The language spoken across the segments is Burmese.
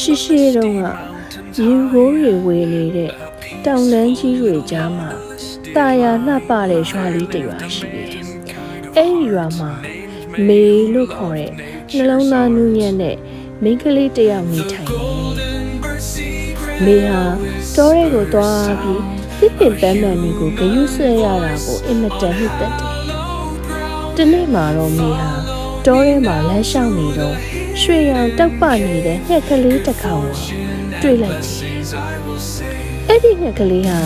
ရှိရှိတုန်းကရင်ကိုးတွေဝေနေတဲ့တောင်လန်းကြီးတွေကြားမှာတာယာနှပ်ပတဲ့ရွာလေးတစ်ရွာရှိတယ်။အဲ့ဒီရွာမှာမေလို့ခေါ်တဲ့နှလုံးသားနူးညံ့တဲ့မိန်းကလေးတစ်ယောက်နေထိုင်နေ။မေဟာတောထဲကိုသွားပြီးပြစ်ပင်ပန်းမှန်တွေကိုဂရုဆွဲရတာကိုအင်မတန်နှစ်သက်တယ်။ဒီနေ့မှာတော့မေဟာတောထဲမှာလမ်းလျှောက်နေတော့ ရွှေရောင်တောက်ပနေတဲ့ငှက်ကလေးတစ်ကောင်ကိုတွေ့လိုက်တယ်။အဲ့ဒီငှက်ကလေးဟာ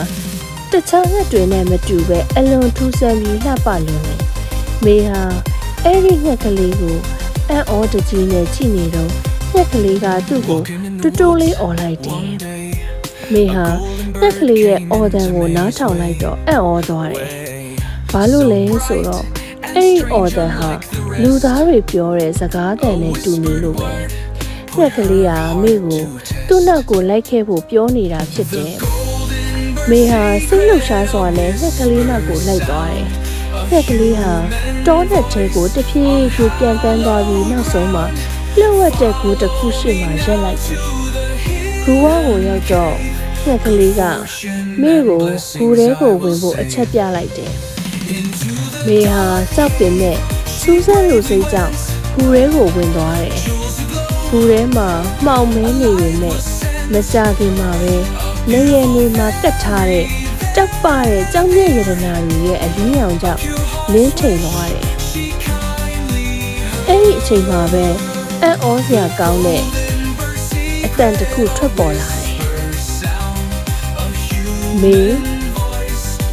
တခြားငှက်တွေနဲ့မတူပဲအလွန်ထူးဆန်းပြီးလှပလွန်းတယ်။မေဟာအဲ့ဒီငှက်ကလေးကိုအံ့ဩတကြီးနဲ့ကြည့်နေတော့ငှက်ကလေးကသူ့ကိုတူတူလေးអော်လိုက်တယ်။မေဟာငှက်ကလေးရဲ့အော်တန်ကိုနားထောင်လိုက်တော့အံ့ဩသွားတယ်။ဘာလို့လဲဆိုတော့ အဲ့ဒီအော်တန်ဟာလူသားတွေပြောတဲ့စကားတန်နဲ့တူနေလို့ပဲ။ငှက်ကလေးကမေကိုသူ့နောက်ကိုလိုက်ခဲ့ဖို့ပြောနေတာဖြစ်တယ်။မေဟာစိတ်လှုပ်ရှားစွာနဲ့ငှက်ကလေးနောက်ကိုလိုက်သွားတယ်။ငှက်ကလေးဟာတောနဲ့ထဲကိုတဖြည်းဖြည်းပြန်ပန်းသွားပြီးနောက်ဆုံးမှာလှုပ်ဝက်တဲ့ကူတစ်ခုရှိမှရက်လိုက်တယ်။ကူဝါကိုရောက်တော့ငှက်ကလေးကမေကိုကူထဲကိုဝင်ဖို့အချက်ပြလိုက်တယ်။ မေဟာကြောက်ပင်နဲ့စူးစမ်းလူစိတ်ကြောင့်ကူထဲကိုဝင်သွားတယ်။ကူထဲမှာမှောင်မဲနေရင်နဲ့မကြခင်မှာပဲနေရနေမှာကတ်ထားတဲ့တက်ပတဲ့ကြောင်မြက်ရတနာတွေရဲ့အလင်းရောင်ကြောင့်လင်းထိန်သွားတယ်။အဲ့ဒီအချိန်မှာပဲအံ့ဩစရာကောင်းတဲ့အတန်တစ်ခုထွက်ပေါ်လာတယ်။မေ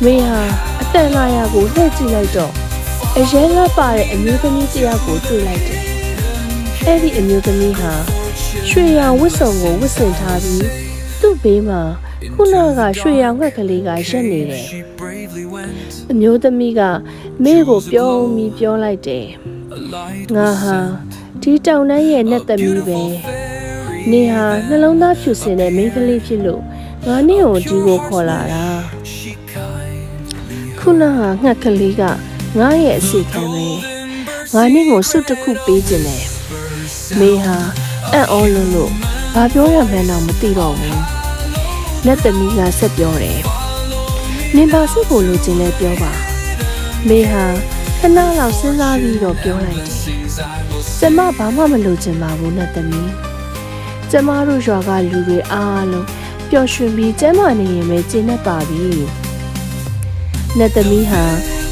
မေဟာအ တန်လာရကိုလှည့်ကြည့်လိုက်တော့အရဲလပ်ပါတဲ့အမျိုးသမီးတစ်ယောက်ကိုတွေ့လိုက်တယ်။အဲ့ဒီအမျိုးသမီးဟာရွှေရောင်ဝတ်စုံကိုဝတ်ဆင်ထားပြီးသူ့ဘေးမှာခုနကရွှေရောင်ငှက်ကလေးကရက်နေတယ်။အမျိုးသမီးကမေကိုပြောပြီးပြောလိုက်တယ်။ငါဟာဒီတောင်တန်းရဲ့နဲ့သမီးပဲ။နေဟာနှလုံးသားဖြူစင်တဲ့မိန်းကလေးဖြစ်လို့ငါနဲ့ကိုဒီကိုခေါ်လာတာ။ ခုနကငှက်ကလေးကငါရဲ့အစီခံပဲငါနဲ့ကိုစွတ်တစ်ခုပေးခြင်းတယ်မေဟာအံ့ဩလွန်းလို့ဘာပြောရမှန်းတော့မသိတော့ဘူးလက်သမီးကဆက်ပြောတယ်နင်ပါစိတ်ကိုလိုချင်လဲပြောပါမေဟာခဏလောက်စဉ်းစားပြီးတော့ပြောလိုက်တယ်ကျမဘာမှမလိုချင်ပါဘူးလက်သမီးကျမတို့ရွာကလူတွေအားလုံးပျော်ရွှင်ပြီးကျမ်းမာနေရင်ပဲကျင့်တတ်ပါပြီ လက်သမီးဟာ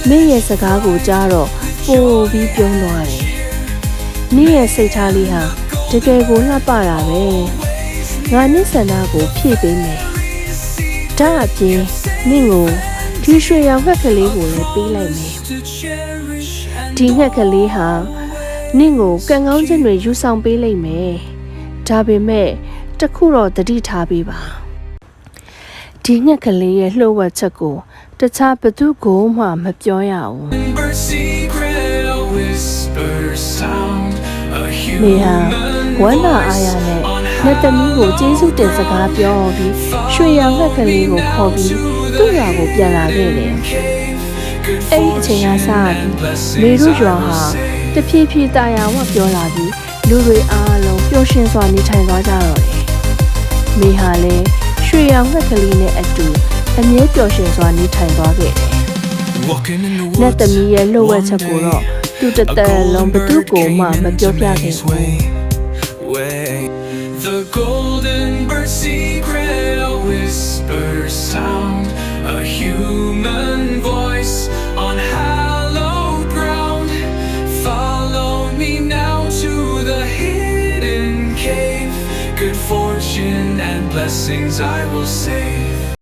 မင်းရဲ့စကားကိုကြားတော့ပိုပြီးပြုံးသွားတယ်။နင်းရဲ့စိတ်ထားလေးဟာတကယ်ကိုလှပတာပဲ။ငါနင့်ဆန္ဒကိုဖြည့်ပေးမယ်။ဒါအပြင်နင့်ကိုဒီရွှေရောင်ငှက်ကလေးကိုလည်းပေးလိုက်မယ်။ဒီငှက်ကလေးဟာနင့်ကိုကံကောင်းခြင်းတွေယူဆောင်ပေးလိုက်မယ်။ဒါပေမဲ့တခုတော့တတိထားပေးပါ။ဒီငှက်ကလေးရဲ့လှုပ်ဝက်ချက်ကို တခြားဘသူကိုမှမပြောရဘူး Ember secret, a whisper sound, a နေဟာ human ဝမ်းသာအားရနဲ့လက်သမီးကိုကျေးဇူးတင်စကားပြောပြီးရွှေရောင်ငှက်ကလေးကိုခေါ်ပြီးသူ့ရွာကိုပြန်လာခဲ့တယ်။အဲ့ဒီအချိန်ကစပြီးမေတို့ရွာဟာတဖြည်းဖြည်းတာယာဝပြောလာပြီးလူတွေအားလုံးပျော်ရွှင်စွာနေထိုင်သွားကြတော့တယ်။မေဟာလည်းရွှေရောင်ငှက်ကလေးနဲ့အတူ အမြဲပျော်ရွှင်စွာနေထိုင်သွားခဲ့တယ် Walking in the ။လက်သမီး woods, ရဲ့လှုပ်ဝက်ချက်ကိုတော့သူတစ်သက်လုံးဘသူ့ကိုမှမပြောပြခဲ့ဘူး way, way. The golden bird secret, a whisper sound, a human voice on hallowed ground. Follow me now to the hidden cave. Good fortune and blessings I will save.